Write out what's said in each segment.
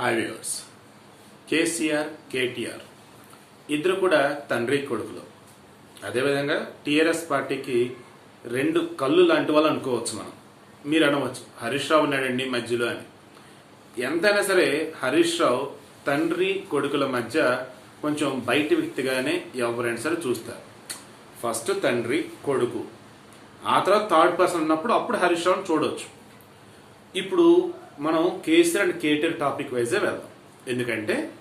Hi KCR KTR. ఇద్దరు కూడా తండ్రి కొడుకులు. అదేవిధంగా టీఆర్ఎస్ పార్టీకి రెండు కళ్ళు లాంటి వాళ్ళు అనుకోవచ్చు మనం. మీరు అనవచ్చు హరీష్ రావు ఉన్నాడండి మధ్యలో అని. ఎంతైనా సరే హరీష్ రావు తండ్రి కొడుకుల మధ్య కొంచెం బయట వ్యక్తిగానే ఎవరైనా సరే చూస్తారు. ఫస్ట్ తండ్రి కొడుకు. ఆ తర్వాత థర్డ్ పర్సన్ ఉన్నప్పుడు అప్పుడు హరీష్ రావుని చూడవచ్చు ఇప్పుడు మనం కేసీఆర్ అండ్ కేటీఆర్ టాపిక్ వైజే వెళ్దాం. ఎందుకంటే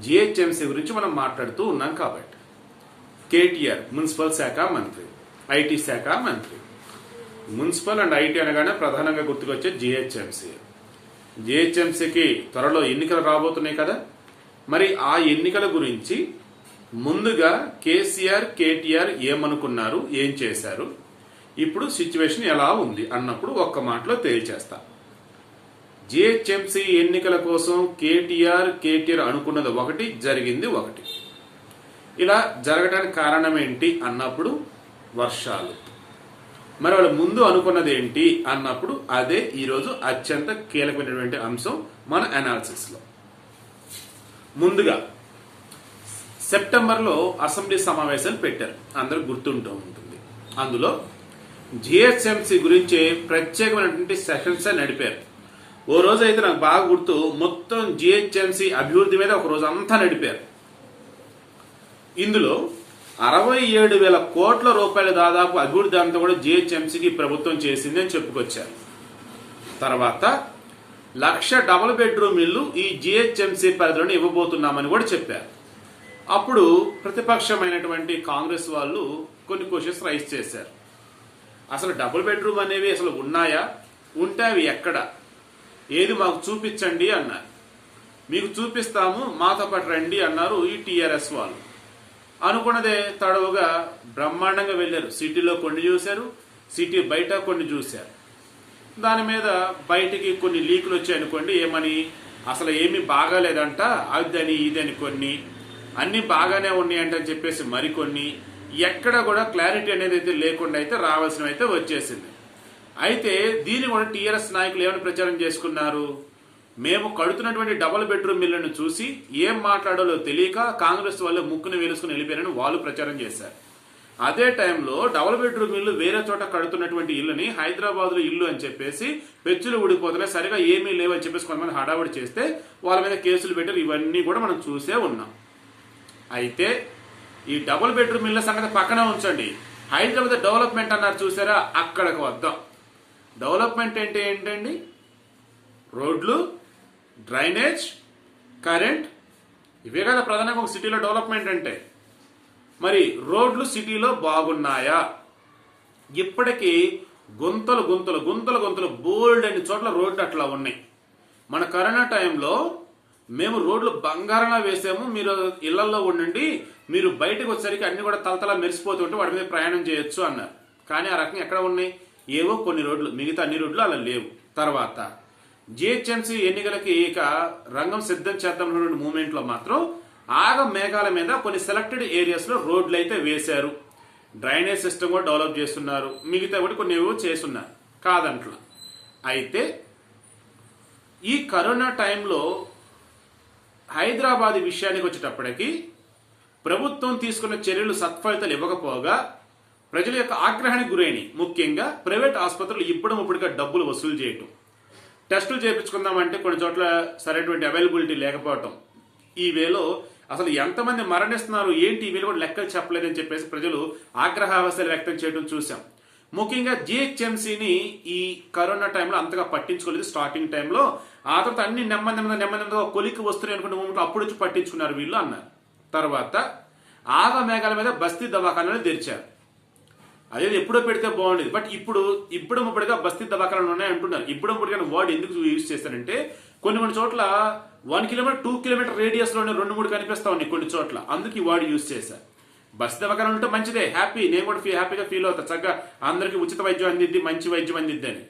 జిహెచ్ఎంసీ గురించి మనం మాట్లాడుతూ ఉన్నాం కాబట్టి. కేటీఆర్ మున్సిపల్ శాఖ మంత్రి ఐటీ శాఖ మంత్రి. మున్సిపల్ అండ్ ఐటీ అనగానే ప్రధానంగా గుర్తుకొచ్చే జిహెచ్ఎంసీ. జిహెచ్ఎంసీకి త్వరలో ఎన్నికలు రాబోతున్నాయి కదా. మరి ఆ ఎన్నికల గురించి ముందుగా కేసీఆర్ కేటీఆర్ ఏమనుకున్నారు ఏం చేశారు? ఇప్పుడు సిచ్యువేషన్ ఎలా ఉంది అన్నప్పుడు ఒక్క మాటలో తేల్చేస్తాను జిహెచ్ఎంసీ ఎన్నికల కోసం కేటీఆర్ కేటీఆర్ అనుకున్నది ఒకటి జరిగింది ఒకటి. ఇలా జరగడానికి కారణం ఏంటి అన్నప్పుడు వర్షాలు. మరి వాళ్ళు ముందు అనుకున్నది ఏంటి అన్నప్పుడు అదే ఈరోజు అత్యంత కీలకమైనటువంటి అంశం మన అనాలిసిస్లో. ముందుగా సెప్టెంబర్లో అసెంబ్లీ సమావేశాలు పెట్టారు. అందరూ గుర్తుంటూ ఉంటుంది. అందులో జిహెచ్ఎంసీ గురించి ప్రత్యేకమైనటువంటి సెషన్స్ నడిపారు. ఓ రోజు అయితే నాకు బాగా గుర్తు మొత్తం జిహెచ్ఎంసీ అభివృద్ధి మీద ఒక రోజు అంతా నడిపారు. ఇందులో అరవై ఏడు వేల కోట్ల రూపాయల దాదాపు అభివృద్ధి అంతా కూడా జిహెచ్ఎంసీకి ప్రభుత్వం చేసింది అని చెప్పుకొచ్చారు. తర్వాత లక్ష డబుల్ బెడ్రూమ్ ఇల్లు ఈ జిహెచ్ఎంసీ పరిధిలోనే ఇవ్వబోతున్నామని కూడా చెప్పారు. అప్పుడు ప్రతిపక్షమైనటువంటి కాంగ్రెస్ వాళ్ళు కొన్ని క్వశ్చన్స్ రైజ్ చేశారు. అసలు డబుల్ బెడ్రూమ్ అనేవి అసలు ఉన్నాయా? ఉంటే అవి ఎక్కడ? ఏది మాకు చూపించండి అన్నారు. మీకు చూపిస్తాము మాతో పాటు రండి అన్నారు ఈ టీఆర్ఎస్ వాళ్ళు. అనుకున్నదే తడవుగా బ్రహ్మాండంగా వెళ్ళారు. సిటీలో కొన్ని చూశారు సిటీ బయట కొన్ని చూశారు. దాని మీద బయటికి కొన్ని లీకులు వచ్చాయి అనుకోండి ఏమని? అసలు ఏమీ బాగాలేదంట అదని ఇదని కొన్ని. అన్నీ బాగానే ఉన్నాయంట అని చెప్పేసి మరికొన్ని. ఎక్కడ కూడా క్లారిటీ అనేది అయితే లేకుండా అయితే రావాల్సినవి అయితే వచ్చేసింది. అయితే దీని కూడా టీఆర్ఎస్ నాయకులు ఏమని ప్రచారం చేసుకున్నారు? మేము కడుతున్నటువంటి డబుల్ బెడ్రూమ్ ఇళ్ళను చూసి ఏం మాట్లాడాలో తెలియక కాంగ్రెస్ వాళ్ళు ముక్కును వేలుసుకుని వెళ్ళిపోయారని వాళ్ళు ప్రచారం చేశారు. అదే టైంలో డబుల్ బెడ్రూమ్ ఇల్లు వేరే చోట కడుతున్నటువంటి ఇల్లుని హైదరాబాద్లో ఇల్లు అని చెప్పేసి పెచ్చులు ఊడిపోతున్నాయి. సరిగా ఏమీ లేవని చెప్పేసి కొంతమంది హడావుడి చేస్తే వాళ్ళ మీద కేసులు పెట్టారు. ఇవన్నీ కూడా మనం చూసే ఉన్నాం. అయితే ఈ డబుల్ బెడ్రూమ్ ఇళ్ళ సంగతి పక్కన ఉంచండి. హైదరాబాద్ డెవలప్మెంట్ అన్నారు చూసారా? అక్కడికి వద్దాం. డెవలప్మెంట్ అంటే ఏంటండి? రోడ్లు డ్రైనేజ్ కరెంట్. ఇవే కదా ప్రధానంగా ఒక సిటీలో డెవలప్మెంట్ అంటే. మరి రోడ్లు సిటీలో బాగున్నాయా? ఇప్పటికీ గుంతలు గుంతలు గుంతలు గుంతలు బోల్డ్ అన్ని చోట్ల రోడ్లు అట్లా ఉన్నాయి. మన కరోనా టైంలో మేము రోడ్లు బంగారంగా వేసాము. మీరు ఇళ్ళలో ఉండండి మీరు బయటకు వచ్చేసరికి అన్ని కూడా తలతల మెరిసిపోతుంటే వాటి మీద ప్రయాణం చేయొచ్చు అన్నారు. కానీ ఆ రకంగా ఎక్కడ ఉన్నాయి? ఏవో కొన్ని రోడ్లు మిగతా అన్ని రోడ్లు అలా లేవు. తర్వాత జిహెచ్ఎంసీ ఎన్నికలకి ఇక రంగం సిద్ధం చేద్దాం మూమెంట్లో మాత్రం ఆగ మేఘాల మీద కొన్ని సెలెక్టెడ్ ఏరియాస్లో రోడ్లు అయితే వేశారు. డ్రైనేజ్ సిస్టమ్ కూడా డెవలప్ చేస్తున్నారు. మిగతా కూడా కొన్ని ఏవో చేస్తున్నారు. కాదంట్లా. అయితే ఈ కరోనా టైంలో హైదరాబాద్ విషయానికి వచ్చేటప్పటికి ప్రభుత్వం తీసుకున్న చర్యలు సత్ఫలితాలు ఇవ్వకపోగా ప్రజల యొక్క ఆగ్రహానికి గురైన ముఖ్యంగా ప్రైవేట్ ఆసుపత్రులు ఇప్పడం ఇప్పటికే డబ్బులు వసూలు చేయటం. టెస్టులు చేయించుకుందామంటే కొన్ని చోట్ల సరైనటువంటి అవైలబిలిటీ లేకపోవటం. ఈ వేలో అసలు ఎంతమంది మరణిస్తున్నారు? ఏంటి? వీళ్ళు వేలు కూడా లెక్కలు చెప్పలేదని చెప్పేసి ప్రజలు ఆగ్రహావస్థలు వ్యక్తం చేయడం చూసాం ముఖ్యంగా జిహెచ్ఎంసీని ఈ కరోనా టైంలో అంతగా పట్టించుకోలేదు. స్టార్టింగ్ టైంలో ఆ తర్వాత అన్ని నెమ్మది నెమ్మది నెమ్మది నెమ్మదిగా కొలికి వస్తున్నాయి అనుకున్న మూమెంట్ అప్పుడు వచ్చి పట్టించుకున్నారు వీళ్ళు అన్నారు. తర్వాత ఆగ మేఘాల మీద బస్తీ దవాఖానాలు తెరిచారు. అదే ఎప్పుడో పెడితే బాగుండేది. బట్ ఇప్పుడు ఇప్పుడు ముప్పటిగా బస్తీ దవాఖానాలు ఉన్నాయి అంటున్నారు ఇప్పుడు ఇప్పటికైనా వర్డ్ ఎందుకు యూజ్ చేస్తారంటే కొన్ని కొన్ని చోట్ల వన్ కిలోమీటర్ టూ కిలోమీటర్ రేడియస్లోనే రెండు మూడు కనిపిస్తా ఉన్నాయి కొన్ని చోట్ల. అందుకు ఈ వర్డ్ యూజ్ చేశారు. బస్తీ దవాఖాన ఉంటే మంచిదే. హ్యాపీ నేను కూడా ఫీ హ్యాపీగా ఫీల్ అవుతా. చక్కగా అందరికి ఉచిత వైద్యం అందిద్ది మంచి వైద్యం అందిద్ది అని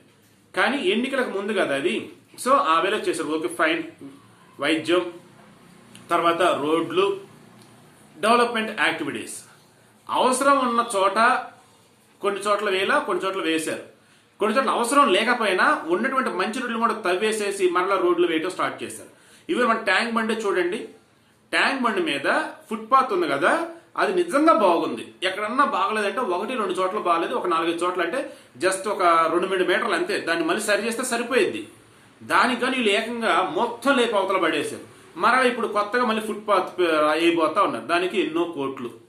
కానీ ఎన్నికలకు ముందు కదా అది. సో ఆ వేళ చేశారు. Okay fine. వైద్యం తర్వాత రోడ్లు డెవలప్మెంట్ యాక్టివిటీస్. అవసరం ఉన్న చోట కొన్ని చోట్ల వేయలా కొన్ని చోట్ల వేశారు. కొన్ని చోట్ల అవసరం లేకపోయినా ఉన్నటువంటి మంచి రోడ్లు కూడా తవ్వేసేసి మరలా రోడ్లు వేయటం స్టార్ట్ చేశారు. ఇవి మన ట్యాంక్ బండి చూడండి. ట్యాంక్ బండి మీద ఫుట్పాత్ ఉంది కదా అది నిజంగా బాగుంది. ఎక్కడన్నా బాగలేదంటే ఒకటి రెండు చోట్ల బాగలేదు ఒక నాలుగైదు చోట్ల అంటే జస్ట్ ఒక రెండు మూడు మీటర్లు అంతే. దాన్ని మళ్ళీ సరి చేస్తే సరిపోయిద్ది. దానికి కానీ వీళ్ళు ఏకంగా మొత్తం లేపు అవతల పడేశారు. మరలా ఇప్పుడు కొత్తగా మళ్ళీ ఫుట్పాత్ అయిపోతా ఉన్నారు. దానికి ఎన్నో కోట్లు.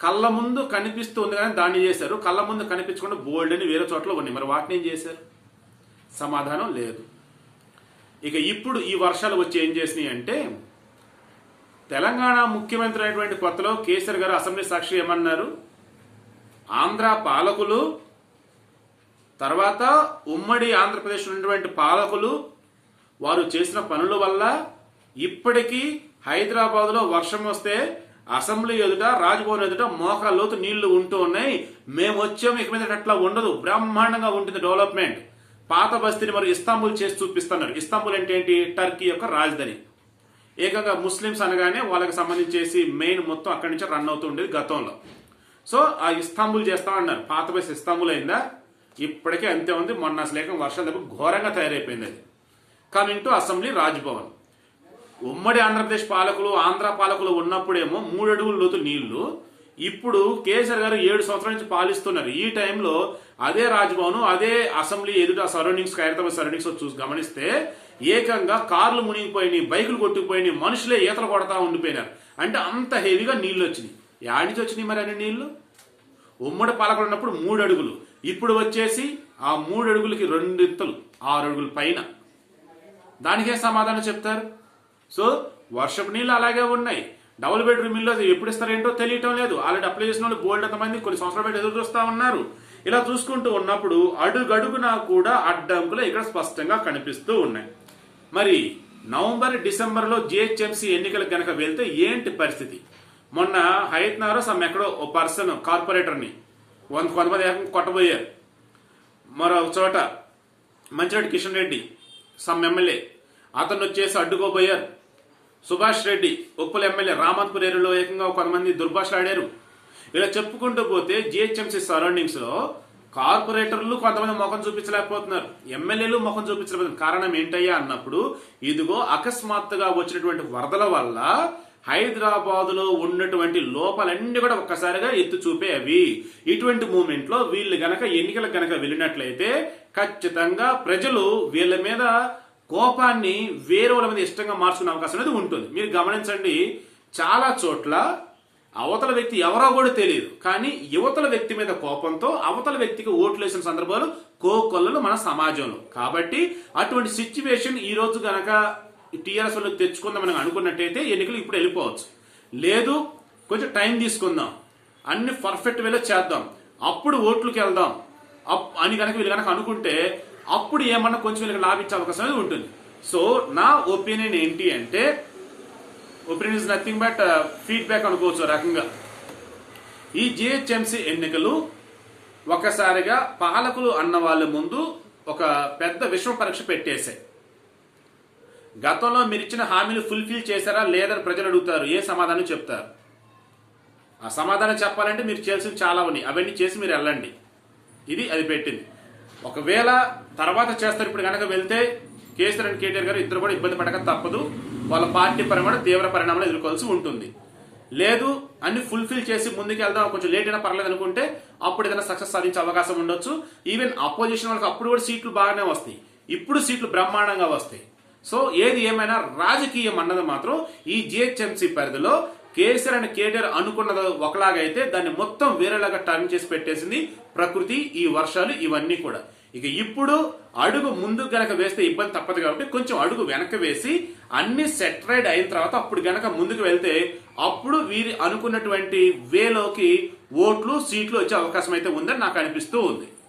కళ్ళ ముందు కనిపిస్తుంది కానీ దాన్ని చేశారు. కళ్ళ ముందు కనిపించకుండా బోల్డ్ అని వేరే చోట్ల ఉన్నాయి. మరి వాటిని ఏం చేశారు? సమాధానం లేదు. ఇక ఇప్పుడు ఈ వర్షాలు వచ్చి ఏం చేసినాయి అంటే తెలంగాణ ముఖ్యమంత్రి అయినటువంటి కొత్తలో కేసీఆర్ గారు అసెంబ్లీ సాక్షి ఏమన్నారు? ఆంధ్ర పాలకులు తర్వాత ఉమ్మడి ఆంధ్రప్రదేశ్ ఉన్నటువంటి పాలకులు వారు చేసిన పనుల వల్ల ఇప్పటికీ హైదరాబాద్లో వర్షం వస్తే అసెంబ్లీ ఎదుట రాజ్భవన్ ఎదుట మోకాల్లోతు నీళ్ళు ఉంటూ ఉన్నాయి. మేము వచ్చాము ఇక మీద అట్లా ఉండదు. బ్రహ్మాండంగా ఉంటుంది డెవలప్మెంట్. పాత బస్తీని మరి ఇస్తాంబుల్ చేసి చూపిస్తున్నారు. ఇస్తాంబుల్ అంటే ఏంటి? టర్కీ యొక్క రాజధాని. ఏకంగా ముస్లిమ్స్ అనగానే వాళ్ళకి సంబంధించేసి మెయిన్ మొత్తం అక్కడి నుంచి రన్ అవుతూ ఉండేది గతంలో. సో ఆ ఇస్తాంబుల్ చేస్తా అన్నారు. పాత బస్ ఇస్తాంబుల్ అయిందా? ఇప్పటికే అంతే ఉంది. మొన్న అసలు ఏకం వర్షాలు దెబ్బ ఘోరంగా తయారైపోయింది అది. Coming to assembly Raj Bhavan. ఉమ్మడి ఆంధ్రప్రదేశ్ పాలకులు ఆంధ్ర పాలకులు ఉన్నప్పుడేమో మూడు అడుగుల లోతు నీళ్ళు. ఇప్పుడు కేసీఆర్ గారు ఏడు సంవత్సరాల నుంచి పాలిస్తున్నారు. ఈ టైంలో అదే రాజ్భవన్ అదే అసెంబ్లీ ఎదుట సరౌండింగ్స్ హైదరాబాద్ సరౌండింగ్స్ చూసి గమనిస్తే ఏకంగా కార్లు మునిగిపోయినాయి బైకులు కొట్టుకుపోయినాయి మనుషులే ఈతలు కొడతా ఉండిపోయినారు. అంటే అంత హెవీగా నీళ్ళు వచ్చినాయి. యాడి నుంచి వచ్చినాయి మరి అన్ని నీళ్ళు? ఉమ్మడి పాలకులు ఉన్నప్పుడు మూడు అడుగులు ఇప్పుడు వచ్చేసి ఆ మూడు అడుగులకి రెండు ఇత్తలు ఆరు అడుగుల పైన. దానికే సమాధానం చెప్తారు? సో వర్షపు నీళ్ళు అలాగే ఉన్నాయి. డబుల్ బెడ్రూమ్ ఇల్లు అది ఎప్పుడు ఇస్తారేంటో తెలియటం లేదు. ఆల్రెడీ అప్లై చేసిన వాళ్ళు బోల్డ్ మంది కొన్ని సంవత్సరాల బయట ఎదురు చూస్తూ ఉన్నారు. ఇలా చూసుకుంటూ ఉన్నప్పుడు అడుగడుగునా కూడా అడ్డంకులు ఇక్కడ స్పష్టంగా కనిపిస్తూ ఉన్నాయి. మరి నవంబర్ డిసెంబర్లో జిహెచ్ఎంసీ ఎన్నికలకు కనుక వెళ్తే ఏంటి పరిస్థితి? మొన్న హైత్నారో సమ్ ఎక్కడో ఓ పర్సన్ కార్పొరేటర్ని వంద కొంతమంది ఏకంగా కొట్టబోయారు. మరో చోట మంచిరెడ్డి కిషన్ రెడ్డి సమ్ ఎమ్మెల్యే అతను వచ్చేసి అడ్డుకోబోయారు. సుభాష్ రెడ్డి ఉప్పల ఎమ్మెల్యే రామత్పూర్ ఏరియాలో ఏకంగా కొంతమంది దుర్భాషలాడారు. ఇలా చెప్పుకుంటూ పోతే జిహెచ్ఎంసీ సరౌండింగ్స్లో కార్పొరేటర్లు కొంతమంది ముఖం చూపించలేకపోతున్నారు. ఎమ్మెల్యేలు ముఖం చూపించలేకపోతున్నారు. కారణం ఏంటయ్యా అన్నప్పుడు ఇదిగో అకస్మాత్తుగా వచ్చినటువంటి వరదల వల్ల హైదరాబాద్లో ఉన్నటువంటి లోపాలన్నీ కూడా ఒక్కసారిగా ఎత్తు చూపే అవి ఇటువంటి మూమెంట్లో వీళ్ళు గనక ఎన్నికలకు గనక వెళ్ళినట్లయితే ఖచ్చితంగా ప్రజలు వీళ్ళ మీద కోపాన్ని వేరే వాళ్ళ మీద ఇష్టంగా మార్చుకునే అవకాశం అనేది ఉంటుంది. మీరు గమనించండి చాలా చోట్ల అవతల వ్యక్తి ఎవరో కూడా తెలియదు. కానీ యువతల వ్యక్తి మీద కోపంతో అవతల వ్యక్తికి ఓట్లు వేసిన సందర్భాలు కోకొల్లలు మన సమాజంలో. కాబట్టి అటువంటి సిచ్యువేషన్ ఈ రోజు గనక టీఆర్ఎస్ వాళ్ళు తెచ్చుకుందాం మనం అనుకున్నట్టయితే ఎన్నికలు ఇప్పుడు వెళ్ళిపోవచ్చు. లేదు కొంచెం టైం తీసుకుందాం. అన్ని పర్ఫెక్ట్ వేలో చేద్దాం. అప్పుడు ఓట్లకు వెళ్దాం. అప్- అని కనుక వీళ్ళు కనుక అనుకుంటే అప్పుడు ఏమన్నా కొంచెం వీళ్ళకి లాభించే అవకాశం అనేది ఉంటుంది. సో నా ఒపీనియన్ ఏంటి అంటే opinion is nothing but feedback అనుకోవచ్చు రకంగా. ఈ జిహెచ్ఎంసీ ఎన్నికలు ఒకసారిగా పాలకులు అన్న వాళ్ళ ముందు ఒక పెద్ద విశ్వ పరీక్ష పెట్టేశాయి. గతంలో మీరు ఇచ్చిన హామీలు ఫుల్ఫిల్ చేశారా లేదని ప్రజలు అడుగుతారు. ఏ సమాధానం చెప్తారు? ఆ సమాధానం చెప్పాలంటే మీరు చేయాల్సిన చాలా ఉన్నాయి. అవన్నీ చేసి మీరు వెళ్ళండి. ఇది అది పెట్టింది. ఒకవేళ తర్వాత చేస్తారు ఇప్పుడు కనుక వెళ్తే కేసీఆర్ అండ్ కేటీఆర్ గారు ఇద్దరు కూడా ఇబ్బంది పడక తప్పదు. వాళ్ళ పార్టీ పరమైన తీవ్ర పరిణామాలు ఎదుర్కోవాల్సి ఉంటుంది. లేదు అన్ని ఫుల్ఫిల్ చేసి ముందుకు వెళ్దాం కొంచెం లేట్ అయినా పర్లేదు అనుకుంటే అప్పుడు ఏదైనా సక్సెస్ సాధించే అవకాశం ఉండొచ్చు. ఈవెన్ అపోజిషన్ వాళ్ళకి అప్పుడు కూడా సీట్లు బాగానే వస్తాయి. ఇప్పుడు సీట్లు బ్రహ్మాండంగా వస్తాయి. సో ఏది ఏమైనా రాజకీయం అన్నది మాత్రం ఈ జిహెచ్ఎంసీ పరిధిలో కేసీఆర్ అండ్ కేటీఆర్ అనుకున్నది ఒకలాగైతే దాన్ని మొత్తం వేరేలాగా టర్న్ చేసి పెట్టేసింది ప్రకృతి ఈ వర్షాలు ఇవన్నీ కూడా. ఇక ఇప్పుడు అడుగు ముందు గనక వేస్తే ఇబ్బంది తప్పదు కాబట్టి కొంచెం అడుగు వెనక వేసి అన్ని సెటరైడ్ అయిన తర్వాత అప్పుడు గనక ముందుకు వెళ్తే అప్పుడు వీరి అనుకున్నటువంటి వేలోకి ఓట్లు సీట్లు వచ్చే అవకాశం అయితే ఉందని నాకు అనిపిస్తూ ఉంది.